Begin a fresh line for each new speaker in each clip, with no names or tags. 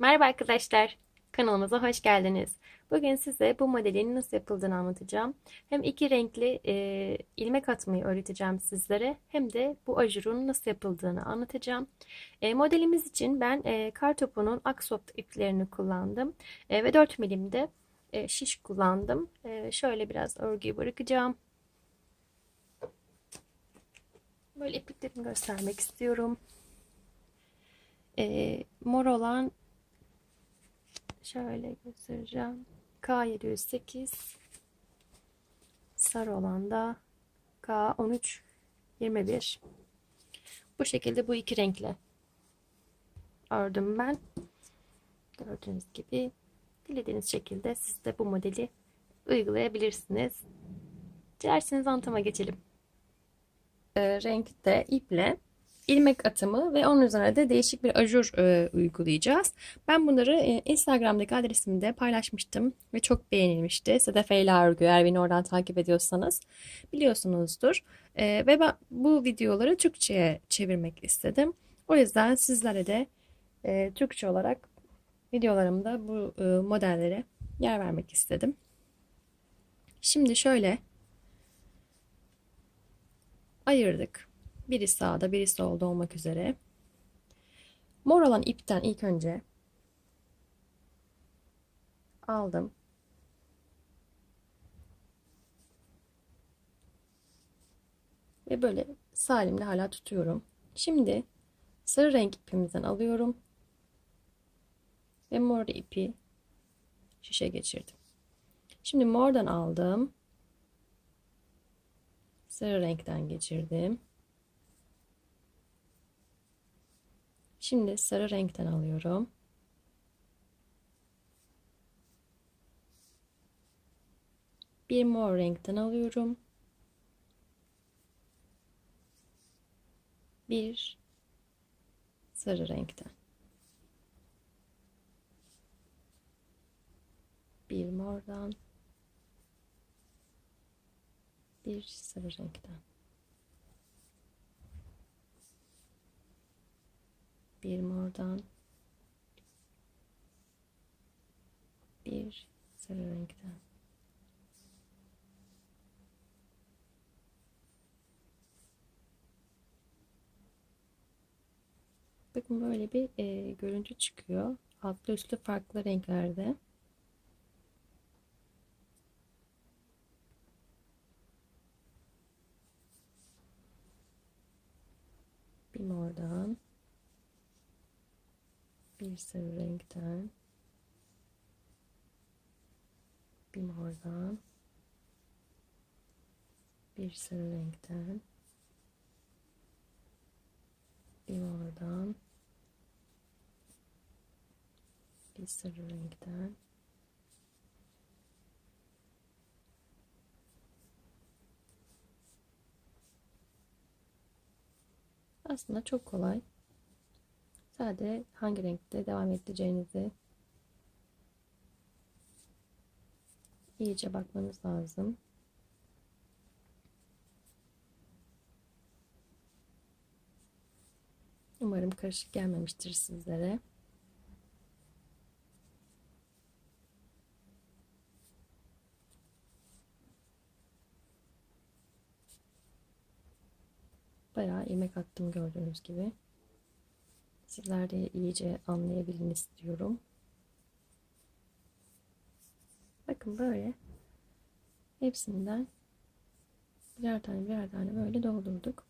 Merhaba arkadaşlar, kanalımıza hoş geldiniz. Bugün size bu modelin nasıl yapıldığını anlatacağım. Hem iki renkli e, ilmek atmayı öğreteceğim sizlere, hem de bu ajurun nasıl yapıldığını anlatacağım. E, modelimiz için ben e, kartopunun aksoft iplerini kullandım e, ve 4 milimde e, şiş kullandım. E, şöyle biraz örgüyü bırakacağım. Böyle ipliklerimi göstermek istiyorum. E, mor olan Şöyle göstereceğim. K708 sarı olan da K1321 bu şekilde bu iki renkle ördüm ben. Gördüğünüz gibi dilediğiniz şekilde siz de bu modeli uygulayabilirsiniz. Dilerseniz anlatıma geçelim. E, renkte iple ilmek atımı ve onun üzerine de değişik bir ajur e, uygulayacağız. Ben bunları e, Instagram'daki adresimde paylaşmıştım ve çok beğenilmişti. Sedef Eyla Örgü eğer beni oradan takip ediyorsanız biliyorsunuzdur. E, ve ben bu videoları Türkçe'ye çevirmek istedim. O yüzden sizlere de e, Türkçe olarak videolarımda bu e, modellere yer vermek istedim. Şimdi şöyle ayırdık. Biri sağda, biri solda olmak üzere. Mor olan ipten ilk önce aldım. Ve böyle sağ elimle hala tutuyorum. Şimdi sarı renk ipimizden alıyorum. Ve mor ipi şişe geçirdim. Şimdi mordan aldım. Sarı renkten geçirdim. Şimdi sarı renkten alıyorum. Bir mor renkten alıyorum. Bir sarı renkten. Bir mordan. Bir sarı renkten. Bir mordan bir sarı renkten bakın böyle bir e, görüntü çıkıyor. Altlı üstlü farklı renklerde. Bir mordan bir sarı renkten. Bir mordan. Bir sarı renkten. Bir mordan. Bir sarı renkten. Aslında çok kolay Sadece hangi renkte devam edeceğinizi iyice bakmanız lazım. Umarım karışık gelmemiştir sizlere. Bayağı ilmek attım gördüğünüz gibi. Sizler de iyice anlayabilin istiyorum. Bakın böyle hepsinden birer tane birer tane böyle doldurduk.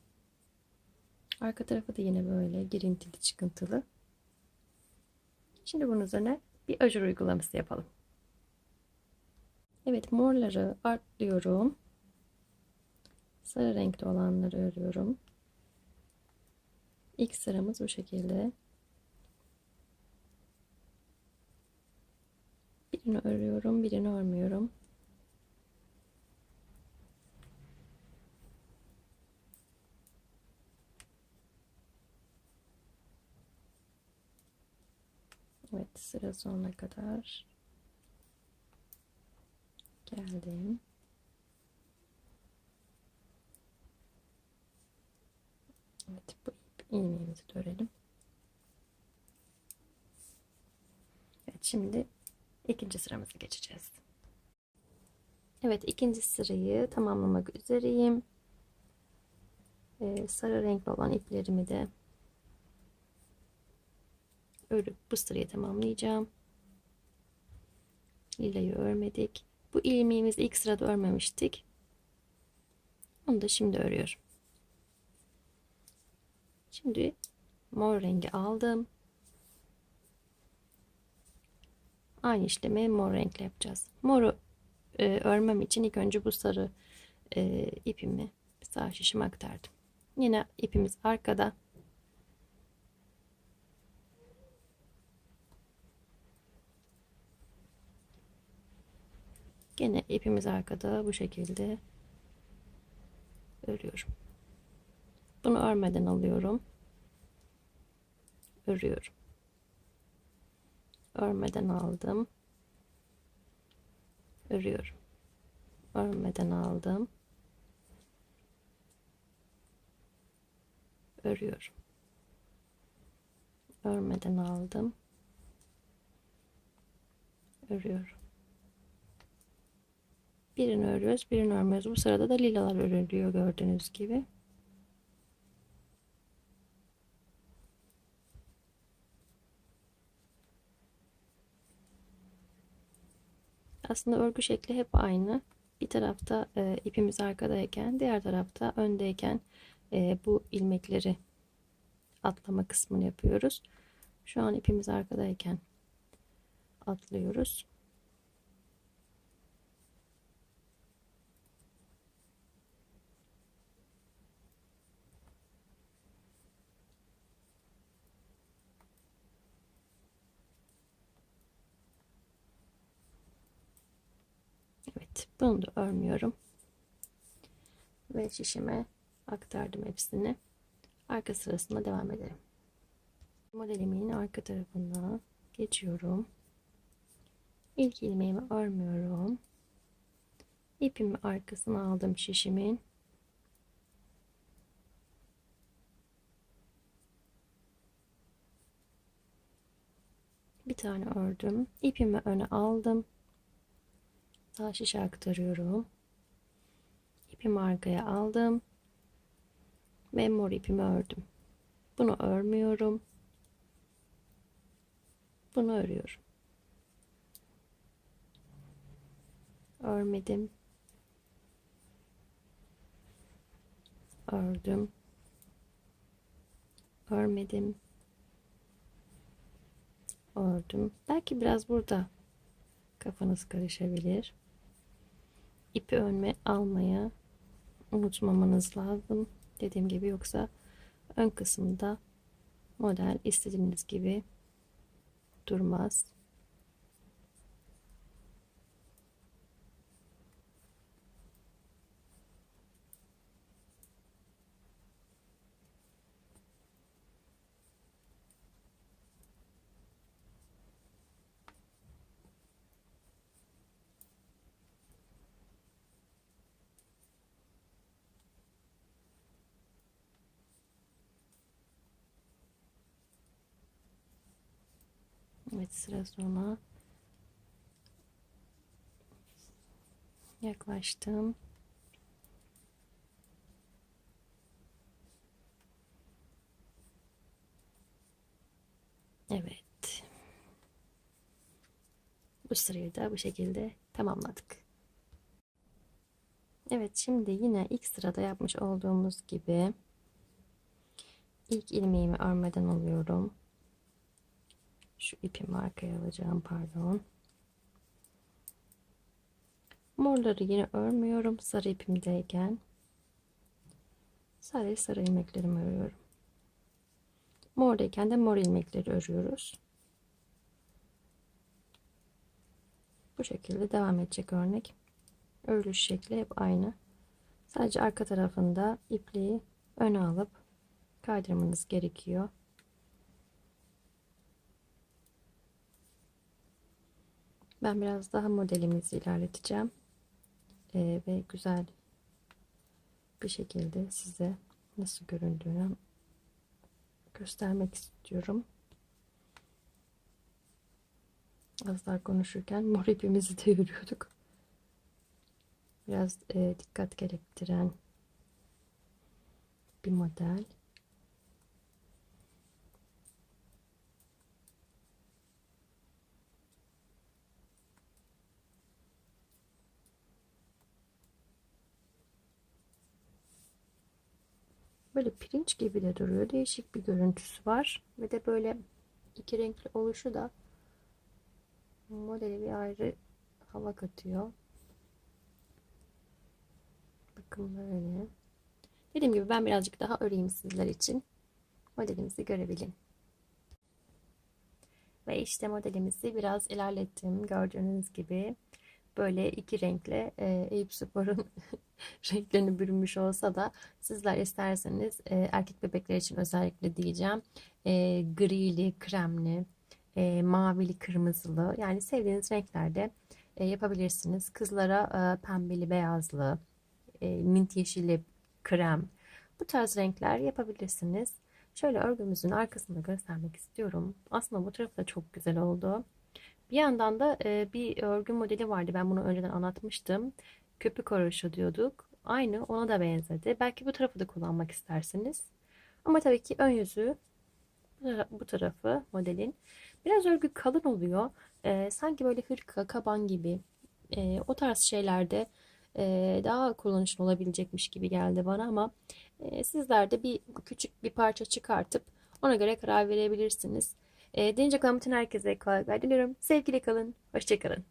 Arka tarafı da yine böyle girintili çıkıntılı. Şimdi bunun üzerine bir ajur uygulaması yapalım. Evet morları artlıyorum. Sarı renkli olanları örüyorum. İlk sıramız bu şekilde. Birini örüyorum, birini örmüyorum. Evet, sıra sonuna kadar geldim. Evet, bu ilmeğimizi de örelim. Evet şimdi ikinci sıramıza geçeceğiz. Evet ikinci sırayı tamamlamak üzereyim. Ee, sarı renkli olan iplerimi de örüp bu sırayı tamamlayacağım. Lilayı örmedik. Bu ilmeğimizi ilk sırada örmemiştik. Onu da şimdi örüyorum. Şimdi mor rengi aldım. Aynı işlemi mor renkle yapacağız. Moru e, örmem için ilk önce bu sarı e, ipimi sağ şişime aktardım. Yine ipimiz arkada. Gene ipimiz arkada bu şekilde örüyorum. Bunu örmeden alıyorum. Örüyorum. Örmeden aldım. Örüyorum. Örmeden aldım. Örüyorum. Örmeden aldım. Örüyorum. Birini örüyoruz, birini örmüyoruz. Bu sırada da lilalar örülüyor gördüğünüz gibi. Aslında örgü şekli hep aynı. Bir tarafta e, ipimiz arkadayken, diğer tarafta öndeyken e, bu ilmekleri atlama kısmını yapıyoruz. Şu an ipimiz arkadayken atlıyoruz. Evet, bunu da örmüyorum. Ve şişime aktardım hepsini. Arka sırasında devam edelim. Modelimin arka tarafına geçiyorum. İlk ilmeğimi örmüyorum. İpimi arkasına aldım şişimin. Bir tane ördüm. İpimi öne aldım. Sağ şişe aktarıyorum. İpimi arkaya aldım. Ve mor ipimi ördüm. Bunu örmüyorum. Bunu örüyorum. Örmedim. Ördüm. Örmedim. Ördüm. Belki biraz burada kafanız karışabilir. İpi önme almaya unutmamanız lazım. Dediğim gibi yoksa ön kısımda model istediğiniz gibi durmaz. Evet sıra sona yaklaştım. Evet. Bu sırayı da bu şekilde tamamladık. Evet şimdi yine ilk sırada yapmış olduğumuz gibi ilk ilmeğimi örmeden alıyorum. Şu ipimi arkaya alacağım pardon. Morları yine örmüyorum sarı ipimdeyken. Sarı sarı ilmeklerimi örüyorum. Mordayken de mor ilmekleri örüyoruz. Bu şekilde devam edecek örnek. Örülüş şekli hep aynı. Sadece arka tarafında ipliği öne alıp kaydırmanız gerekiyor. Ben biraz daha modelimizi ilerleteceğim. Ee, ve güzel bir şekilde size nasıl göründüğünü göstermek istiyorum. Az daha konuşurken mor ipimizi de yürüyorduk. Biraz e, dikkat gerektiren bir model. Böyle pirinç gibi de duruyor. Değişik bir görüntüsü var. Ve de böyle iki renkli oluşu da modeli bir ayrı hava katıyor. Bakın böyle. Dediğim gibi ben birazcık daha öreyim sizler için. Modelimizi görebilin. Ve işte modelimizi biraz ilerlettim. Gördüğünüz gibi böyle iki renkle e, Eyüp Spor'un renklerini bürünmüş olsa da sizler isterseniz e, erkek bebekler için özellikle diyeceğim e, grili, kremli, e, mavili, kırmızılı yani sevdiğiniz renklerde e, yapabilirsiniz. Kızlara e, pembeli, beyazlı, e, mint yeşili, krem bu tarz renkler yapabilirsiniz. Şöyle örgümüzün arkasını göstermek istiyorum. Aslında bu tarafı da çok güzel oldu. Bir yandan da e, bir örgü modeli vardı. Ben bunu önceden anlatmıştım. Köpük haroşa diyorduk. Aynı ona da benzedi. Belki bu tarafı da kullanmak istersiniz. Ama tabii ki ön yüzü bu tarafı modelin. Biraz örgü kalın oluyor. E, sanki böyle hırka, kaban gibi e, o tarz şeylerde e, daha kullanışlı olabilecekmiş gibi geldi bana ama e, sizler de bir küçük bir parça çıkartıp ona göre karar verebilirsiniz. E, deneyecek olan bütün herkese kolaylıklar diliyorum. Sevgili kalın, hoşçakalın.